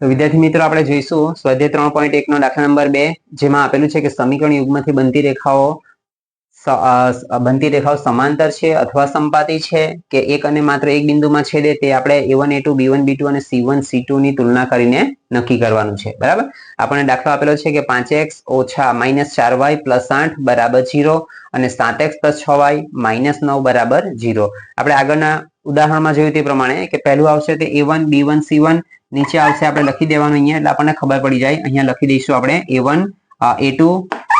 વિદ્યાર્થી મિત્રો, આપણે જોઈશું. સ્વાધ્યાય ત્રણ પોઈન્ટ એક નો દાખલા નંબર બે, જેમાં આપેલું છે કે સમીકરણ યુગમાંથી બનતી રેખાઓ બનતી રેખાઓ સમાંતર છે અથવા સંપાતી છે કે એક અને માત્ર એક બિંદુમાં છેદે તે આપણે A one A two B one B two અને સી વન સી ટુ ની તુલના કરીને નક્કી કરવાનું છે. બરાબર? આપણને દાખલો આપેલો છે કે પાંચ એક્સ ઓછા માઇનસ ચાર વાય પ્લસ આઠ બરાબર જીરો અને સાત એક્સ પ્લસ છ વાય માઇનસ નવ બરાબર જીરો. આપણે આગળના ઉદાહરણમાં જોયું તે પ્રમાણે કે પહેલું આવશે તે A one B one C one નીચે આવશે આપણે લખી દેવાનું અહીંયા, એટલે આપણને ખબર પડી જાય. અહીંયા લખી દઈશું આપણે એ વન એ ટુ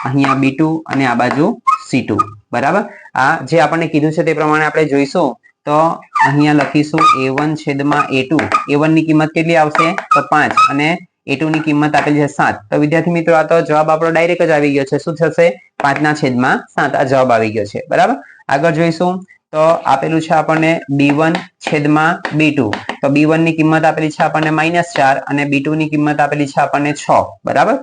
અહીંયા બી ટુ અને આ બાજુ સી ટુ બરાબર? આ જે આપણને કીધું છે તે પ્રમાણે આપણે જોઈશું. તો અહીંયા લખીશું એ વન છેદમાં એ ટુ એ વનની કિંમત કેટલી આવશે? તો પાંચ. અને એ ની કિંમત આપેલી છે સાત. તો વિદ્યાર્થી મિત્રો, આ તો જવાબ આપણો ડાયરેક્ટ જ આવી ગયો છે. શું થશે? પાંચના છેદમાં સાત. આ જવાબ આવી ગયો છે. બરાબર? આગળ જોઈશું. તો આપેલું છે આપણને બી વન છેદમાં બી ટુ તો બી વનની કિંમત આપેલી છે આપણને માઇનસ ચાર અને બી ટુ ની કિંમત આપેલી છે આપણને છ. બરાબર?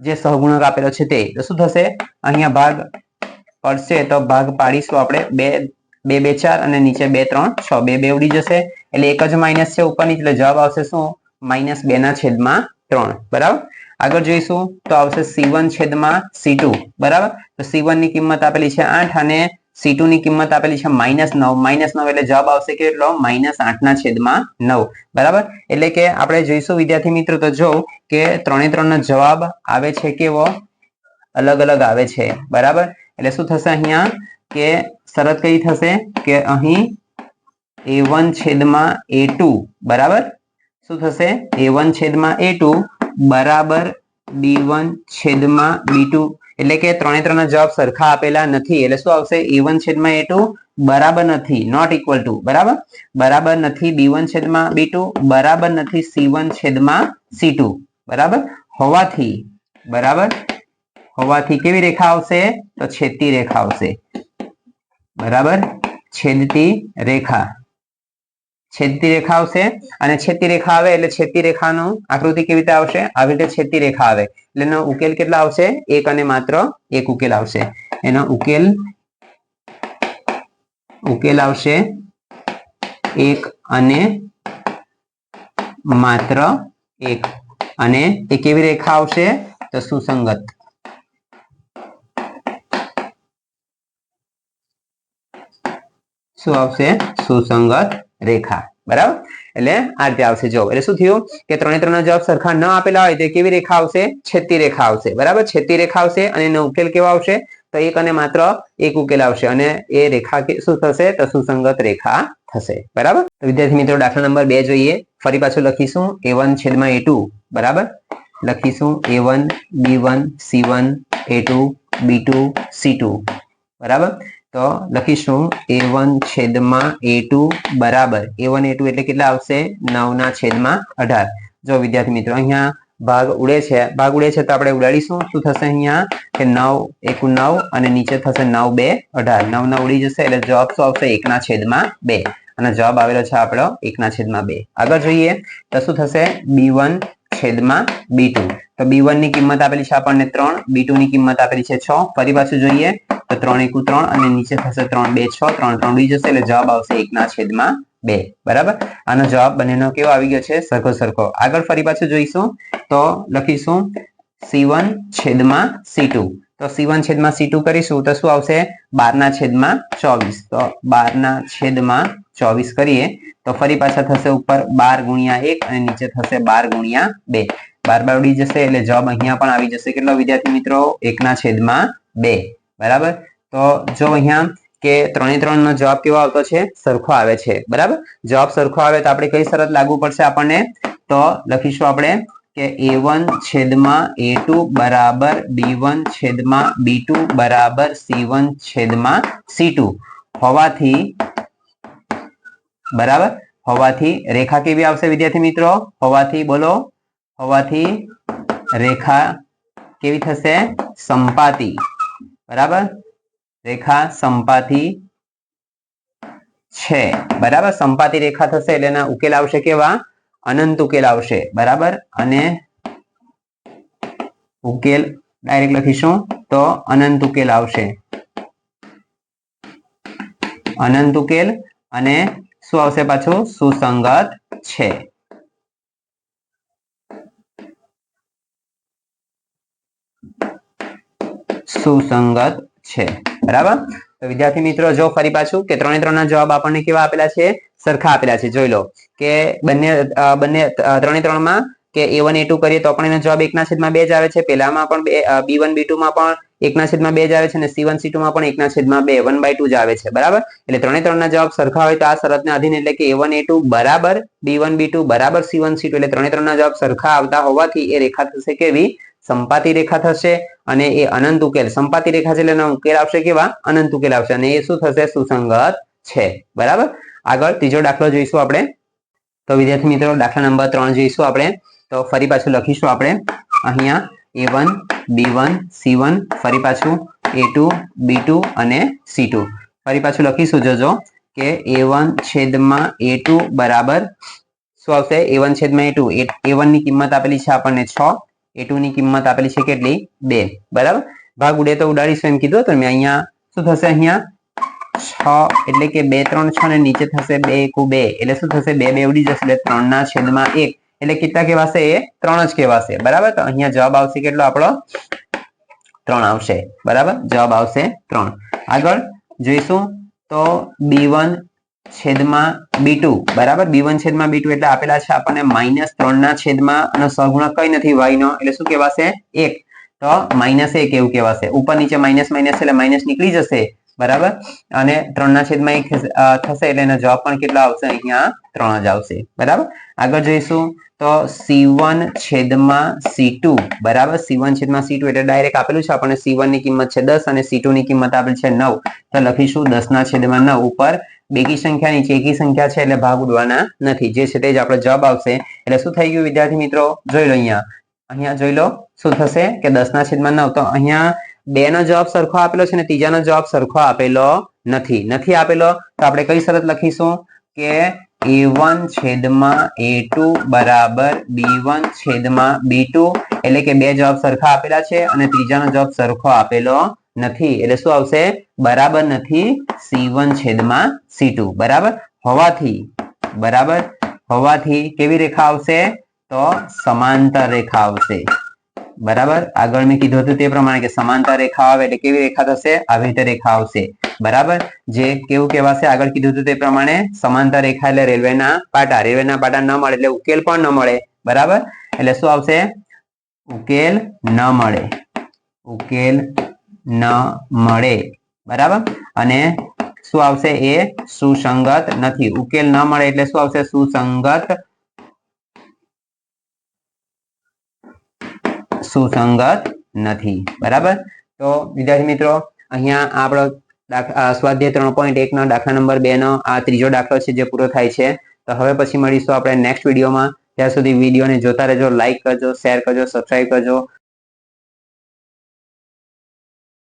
જે સહગુણક આપેલો છે તે. તો શું થશે? અહીંયા ભાગ પડશે તો ભાગ પાડીશું આપણે બે બે બે, ચાર અને નીચે બે, ત્રણ, છ. બે બે ઉડી જશે. એટલે એક જ માઇનસ છે ઉપર નીચે એટલે જવાબ આવશે શું? માઇનસ બે ના છેદમાં ત્રણ. બરાબર? આગળ જોઈશું તો આવશે સી વન છેદમાં સી ટુ બરાબર? તો સી વનની કિંમત આપેલી છે આઠ અને સી ટુ ની કિંમત આપેલી છે માઇનસ નવ. માઇનસ નવ એટલે જવાબ આવશે કેટલો? માઇનસ આઠ ના છેદમાં નવ. બરાબર? એટલે કે આપણે જોઈશું, વિદ્યાર્થી મિત્રો, તો જો કે ત્રણે ત્રણ જવાબ આવે છે કેવો? અલગ અલગ આવે છે. બરાબર? એટલે શું થશે અહીંયા? કે શરત કઈ થશે? કે અહીં એ વન છેદમાં એ બરાબર? શું થશે? એ વન છેદમાં એ બરાબર બી વન છેદમાં બી ટુ એટલે કે ત્રણે ત્રણ જવાબ સરખા આપેલા નથી. એટલે શું આવશે? એ વન છેદમાં એ ટુ બરાબર નથી. નોટ ઇક્વલ ટુ બરાબર? બરાબર નથી બી વન છેદમાં બી ટુ બરાબર નથી સી વન છેદમાં સી ટુ બરાબર? હોવાથી બરાબર? હોવાથી કેવી રેખા આવશે? તો છેદતી રેખા આવશે. બરાબર? છેદતી રેખા. છેદતી રેખા આવશે અને છેદતી રેખા આવે એટલે છેદતી રેખાનું આકૃતિ કેવી રીતે આવશે? આવી રીતે છેદતી રેખા આવે. એટલે એનો ઉકેલ કેટલા આવશે? એક અને માત્ર એક ઉકેલ આવશે. એનો ઉકેલ ઉકેલ આવશે એક અને માત્ર એક. અને એ કેવી રેખા આવશે? તો સુસંગત. શું આવશે? સુસંગત. રેખા. બરાબર? એટલે આ રીતે આવશે જવાબ. એટલે શું થયું? કે ત્રણે ત્રણ જવાબ સરખા ન આપેલા હોય તો કેવી રેખા આવશે? છેતી રેખા આવશે. બરાબર? છેતી રેખા આવશે અને એનો ઉકેલ કેવો આવશે? તો એક અને માત્ર એક ઉકેલ આવશે અને એ રેખા શું થશે? તો સુસંગત રેખા થશે. બરાબર? વિદ્યાર્થી મિત્રો, દાખલા નંબર બે જોઈએ. ફરી પાછું લખીશું. એ વન છેદમાં એ ટુ બરાબર? લખીશું. A one B one C one A two B two C two બરાબર? તો લખીશું એ વન છેદમાં એ ટુ બરાબર. એ વન એ ટુ એટલે કેટલા આવશે? નવ ના છેદમાં અઢાર. જો વિદ્યાર્થી મિત્રો અહીંયા ભાગ ઉડે છે, ભાગ ઉડે છે તો આપણે ઉડાડીશું. શું થશે અહીંયા? કે નવ, એકુ નવ અને નીચે થશે નવ બે અઢાર. નવ નવ ઉડી જશે એટલે જવાબ શું આવશે? એકના છેદમાં બે. અને જવાબ આવેલો છે આપણો એકના છેદમાં બે. આગળ જોઈએ તો શું થશે? બી વન છેદમાં બી ટુ તો બી વનની કિંમત આપેલી છે આપણને ત્રણ બી ટુ ની કિંમત આપેલી છે છ. ફરી પાછું જોઈએ. ત્રણ એકુ ત્રણ અને નીચે થશે ત્રણ બે છ, ત્રણ ત્રણ બી જશે એટલે જવાબ આવશે એકના છેદમાં બે. બરાબર? આનો જવાબ બંનેનો કેવો આવી ગયો છે? સરખો સરખો. આગળ ફરી પાછું જોઈશું. તો લખીશું સી વન છેદમાં સી ટુ. તો સી વન છેદમાં સી ટુ કરીશું તો શું આવશે? બાર ના છેદમાં ચોવીસ. તો બાર ના છેદમાં ચોવીસ કરીએ. તો ફરી પાછા થશે ઉપર બાર ગુણ્યા એક અને નીચે થશે બાર ગુણ્યા બે. બાર બાર ઉડી જશે એટલે જવાબ અહીંયા પણ આવી જશે. કેટલો વિદ્યાર્થી મિત્રો? એકના છેદમાં બે. બરાબર? તો જો અહીંયા કે ત્રણે ત્રણ નો જવાબ કેવો આવતો છે? સરખો આવે છે. બરાબર? જવાબ સરખો આવે તો આપણે કઈ શરત લાગુ પડશે આપણને? તો લખીશું આપણે કે એ વન છેદમાં એ ટુ બરાબર બી વન છેદમાં બી ટુ બરાબર સી વન છેદમાં સી ટુ હોવાથી બરાબર? હોવાથી રેખા કેવી આવશે વિદ્યાર્થી મિત્રો? હોવાથી બોલો. હોવાથી રેખા કેવી થશે? સંપાતી. બરાબર? રેખા સંપાતી છે. બરાબર? સંપાતી રેખા થશે એટલે એના ઉકેલ આવશે કેવા? અનંત ઉકેલ આવશે. બરાબર? અને ઉકેલ ડાયરેક્ટ લખીશું તો અનંત ઉકેલ આવશે. અનંત ઉકેલ અને શું આવશે પાછું? સુસંગત છે. સુસંગત છે. બરાબર? તો વિદ્યાર્થી મિત્રો, જો ફરી પાછું કે ત્રણે ત્રણના જવાબ આપણને કેવા આપેલા છે? સરખા આપેલા છે. જોઈ લો કે બંને બંને ત્રણે ત્રણમાં કે એ વન, એ ટુ કરીએ તો પણ એનો જવાબ એકના છેદમાં બે જ આવે છે. પેલામાં પણ બી વન, બી માં પણ એકના છેદમાં બે જ આવે છે અને સી વન, સી માં પણ એકના છેદમાં બે. વન બાય ટુ જ આવે છે. બરાબર? એટલે ત્રણે ત્રણના જવાબ સરખા હોય તો આ શરતને આધીન એટલે કે એ વન, એ ટુ બરાબર, બી વન, બી ટુ બરાબર, સી વન, સી ટુ. એટલે ત્રણે ત્રણના જવાબ સરખા આવતા હોવાથી એ રેખા થશે કેવી? સંપાતી રેખા થશે અને એ અનંત ઉકેલ, સંપાતી રેખા છે એટલે ઉકેલ આવશે કેવા? અનંત ઉકેલ આવશે. અને એ શું થશે? સુસંગત છે. બરાબર? આગળ ત્રીજો દાખલો જોઈશું આપણે. તો વિદ્યાર્થી મિત્રો, દાખલા નંબર ત્રણ જોઈશું આપણે. તો ફરી પાછું લખીશું આપણે. અહીંયા A one B one C one ફરી પાછું એ ટુ બી ટુ અને સી ટુ ફરી પાછું લખીશું જોજો કે એ વન છેદમાં એ ટુ બરાબર શું આવશે? એ વન છેદમાં એ ટુ એ વનની કિંમત આપેલી છે આપણને છ. એ ની કિંમત આપેલી છે કેટલી? બે. બરાબર? ભાગ ઉડે તો ઉડાડીશું એમ કીધું હતું મેં અહીંયા શું થશે અહીંયા? છ એટલે કે બે, ત્રણ, છ ને નીચે થશે બે એકુ બે. એટલે શું થશે? બે બે ઉડી જશે. એટલે ત્રણ ના છેદમાં એક. એટલે કેટલા કહેવાશે? એ ત્રણ જ કહેવાશે. બરાબર? તો અહીંયા જવાબ આવશે કેટલો? આપણો ત્રણ આવશે. બરાબર? જવાબ આવશે ત્રણ. આગળ જોઈશું. તો બી વન છેદમાં બી ટુ. બરાબર? બી વન છેદમાં બી ટુ એટલે આપેલા છે આપણને માઇનસ ત્રણ ના છેદમાં સહગુણક કઈ નથી વાય નો એટલે શું કહેવાશે? એક. તો માઇનસ એક એવું કહેવાશે. ઉપર નીચે માઇનસ માઇનસ એટલે માઇનસ નીકળી જશે. બરાબર? અને ત્રણ ના છેદમાં એક થશે એટલે એનો જવાબ પણ કેટલો આવશે? અહીંયા ત્રણ જ આવશે. બરાબર? આગળ જોઈશું. તો સી વન છેદમાં સી ટુ. બરાબર? સી વન છેદમાં સી ટુ એટલે ડાયરેક્ટ આપેલું છે આપણને સી વનની કિંમત છે દસ અને સી ટુ ની કિંમત આપેલ છે નવ. તો લખીશું દસ ના છેદમાં નવ ઉપર બેકી સંખ્યા નીચે એકી સંખ્યા છે એટલે ભાગ ઉડવાના નથી. જે છે તે જ આપણો જવાબ આવશે. એટલે શું થઈ ગયું વિદ્યાર્થી મિત્રો? જોઈ લો અહીંયા. અહીંયા જોઈ લો શું થશે કે દસ ના છેદમાં નવ. તો અહીંયા બે નો જવાબ સરખો આપેલો છે અને ત્રીજાનો જવાબ સરખો આપેલો નથી. નથી આપેલો? તો આપણે કઈ શરત લખીશું? કે એ વન છેદમાં એ ટુ બરાબર બી વન છેદમાં બી ટુ. એટલે કે બે જવાબ સરખા આપેલા છે અને ત્રીજાનો જવાબ સરખો આપેલો નથી. એટલે શું આવશે? બરાબર નથી. સી વન છેદમાં સી ટુ. બરાબર? હોવાથી બરાબર? હોવાથી કેવી રેખા આવશે? તો સમાંતર રેખા આવશે. બરાબર? આગળ મેં કીધું હતું તે પ્રમાણે કે સમાંતર રેખા આવે એટલે કેવી રેખા થશે? આવી રીતે રેખા આવશે. બરાબર? જે કેવું કહેવાશે? આગળ કીધું હતું તે પ્રમાણે સમાંતર રેખા એટલે રેલવેના પાટા. રેલવેના પાટા ન મળે એટલે ઉકેલ પણ ન મળે. બરાબર? એટલે શું આવશે? ઉકેલ ન મળે. ઉકેલ ન મળે. બરાબર? અને શું આવશે? એ સુસંગત નથી. ઉકેલ ન મળે એટલે શું આવશે? સુસંગત સુસંગત નથી. બરાબર? તો વિદ્યાર્થી મિત્રો, અહીંયા આપણો સ્વાધ્યાય ત્રણ પોઈન્ટ એક નો દાખલા નંબર બે નો આ ત્રીજો દાખલો છે જે પૂરો થાય છે. તો હવે પછી મળીશું આપણે નેક્સ્ટ વિડીયોમાં ત્યાં સુધી વિડીયોને જોતા રહેજો લાઈક કરજો શેર કરજો સબસ્ક્રાઇબ કરજો.